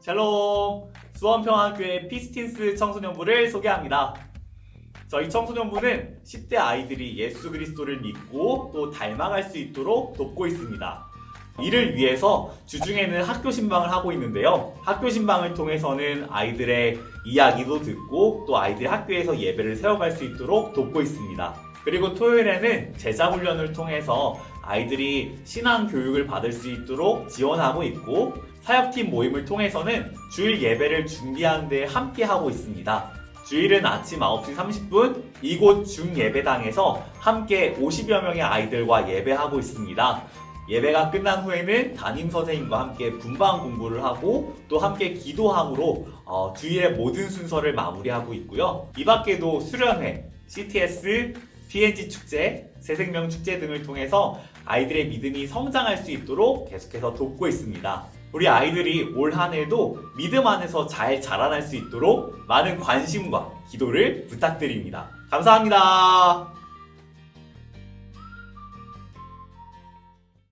샬롬 수원평화교회 피스틴스 청소년부를 소개합니다. 저희 청소년부는 10대 아이들이 예수 그리스도를 믿고 또 닮아갈 수 있도록 돕고 있습니다. 이를 위해서 주중에는 학교 신방을 하고 있는데요. 학교 신방을 통해서는 아이들의 이야기도 듣고 또 아이들이 학교에서 예배를 세워갈 수 있도록 돕고 있습니다. 그리고 토요일에는 제자 훈련을 통해서 아이들이 신앙 교육을 받을 수 있도록 지원하고 있고 사역팀 모임을 통해서는 주일 예배를 준비하는 데 함께 하고 있습니다. 주일은 아침 9시 30분 이곳 중예배당에서 함께 50여 명의 아이들과 예배하고 있습니다. 예배가 끝난 후에는 담임 선생님과 함께 분방 공부를 하고 또 함께 기도함으로 어, 주일의 모든 순서를 마무리하고 있고요. 이 밖에도 수련회, CTS, PNG 축제, 새생명 축제 등을 통해서 아이들의 믿음이 성장할 수 있도록 계속해서 돕고 있습니다. 우리 아이들이 올 한 해도 믿음 안에서 잘 자라날 수 있도록 많은 관심과 기도를 부탁드립니다. 감사합니다.